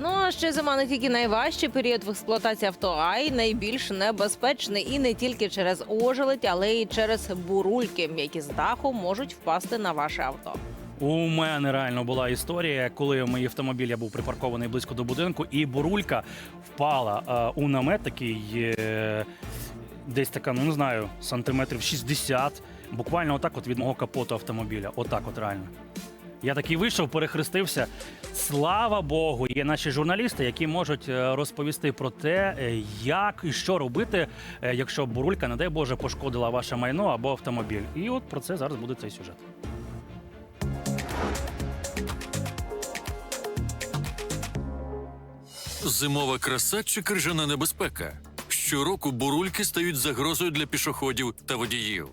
Ну а ще зима не тільки найважчий період в експлуатації авто, а й найбільш небезпечний і не тільки через ожеледь, але й через бурульки, які з даху можуть впасти на ваше авто. У мене реально була історія, коли мій автомобіль я був припаркований близько до будинку, і бурулька впала е, у намет такий. е, Десь така, ну не знаю, сантиметрів 60, буквально отак от від мого капоту автомобіля. Отак от реально. Я такий вийшов, перехрестився. Слава Богу, є наші журналісти, які можуть е, розповісти про те, е, як і що робити, е, якщо бурулька, не дай Боже, пошкодила ваше майно або автомобіль. І от про це зараз буде цей сюжет. Зимова краса чи крижана небезпека. Щороку бурульки стають загрозою для пішоходів та водіїв.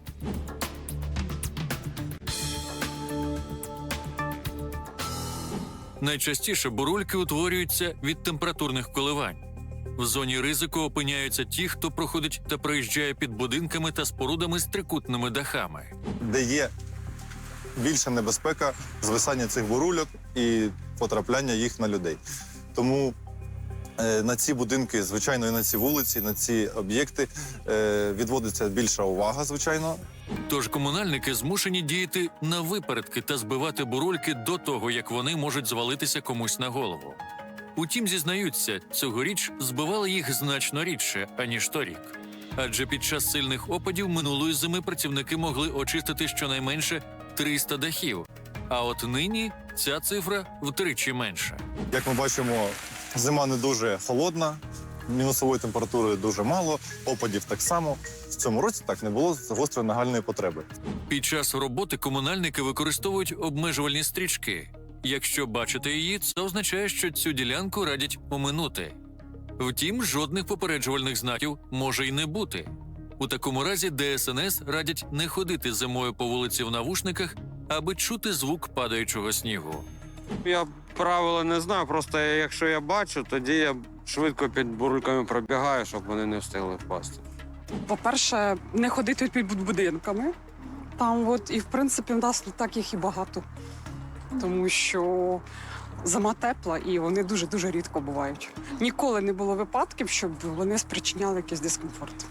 Найчастіше бурульки утворюються від температурних коливань. В зоні ризику опиняються ті, хто проходить та проїжджає під будинками та спорудами з трикутними дахами. де є більша небезпека звисання цих бурульок і потрапляння їх на людей. Тому на ці будинки, звичайно, і на ці вулиці, на ці об'єкти е, відводиться більша увага, звичайно. Тож комунальники змушені діяти на випередки та збивати бурульки до того, як вони можуть звалитися комусь на голову. Утім, зізнаються, цьогоріч збивали їх значно рідше, аніж торік. Адже під час сильних опадів минулої зими працівники могли очистити щонайменше 300 дахів. А от нині ця цифра втричі менша. Як ми бачимо, зима не дуже холодна, мінусової температури дуже мало, опадів так само. В цьому році так не було гострої нагальної потреби. Під час роботи комунальники використовують обмежувальні стрічки. Якщо бачите її, це означає, що цю ділянку радять оминути. Втім, жодних попереджувальних знаків може й не бути. У такому разі ДСНС радять не ходити зимою по вулиці в навушниках, аби чути звук падаючого снігу. Я правила не знаю, просто якщо я бачу, тоді я швидко під бурульками пробігаю, щоб вони не встигли впасти. По-перше, не ходити під будинками. Там от і в принципі в нас так їх і багато. Тому що зима тепла і вони дуже дуже рідко бувають. Ніколи не було випадків, щоб вони спричиняли якийсь дискомфорт.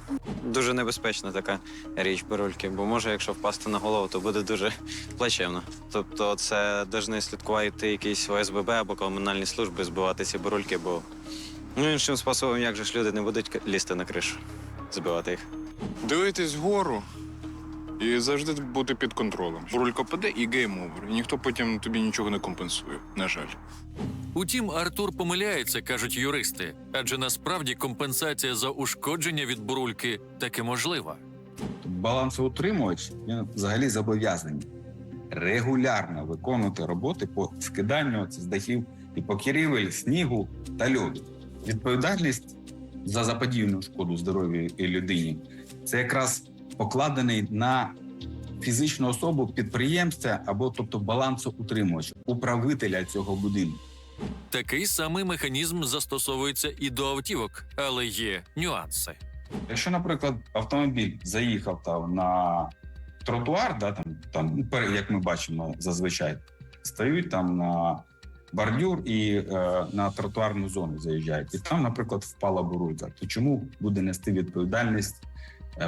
Дуже небезпечна така річ бурульки, бо може, якщо впасти на голову, то буде дуже плачевно. Тобто, це повинні слідкувати якісь ОСББ або комунальні служби збивати ці бурульки, бо ну, іншим способом, як же ж люди не будуть лізти на кришу, збивати їх. Дивитись вгору і завжди бути під контролем. Бурулька паде і гейм-овер. І ніхто потім тобі нічого не компенсує. На жаль. Утім, Артур помиляється, кажуть юристи, адже насправді компенсація за ушкодження від бурульки таки можлива. балансоутримувач він взагалі зобов'язаний регулярно виконувати роботи по скиданню з дахів і покрівель, снігу та льоду. Відповідальність за заподіяну шкоду здоров'ю і людині це якраз покладений на фізичну особу підприємця або тобто балансоутримувача, управителя цього будинку. Такий самий механізм застосовується і до автівок, але є нюанси. Якщо, наприклад, автомобіль заїхав там на тротуар, да, там, там, ну, як ми бачимо зазвичай, стають там на бордюр і е, на тротуарну зону заїжджають. І там, наприклад, впала бурулька. То чому буде нести відповідальність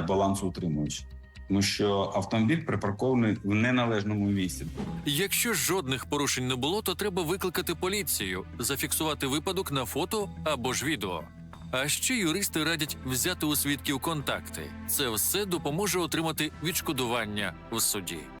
балансоутримувач? Тому що автомобіль припаркований в неналежному місці. Якщо жодних порушень не було, то треба викликати поліцію, зафіксувати випадок на фото або ж відео. А ще юристи радять взяти у свідків контакти. Це все допоможе отримати відшкодування в суді.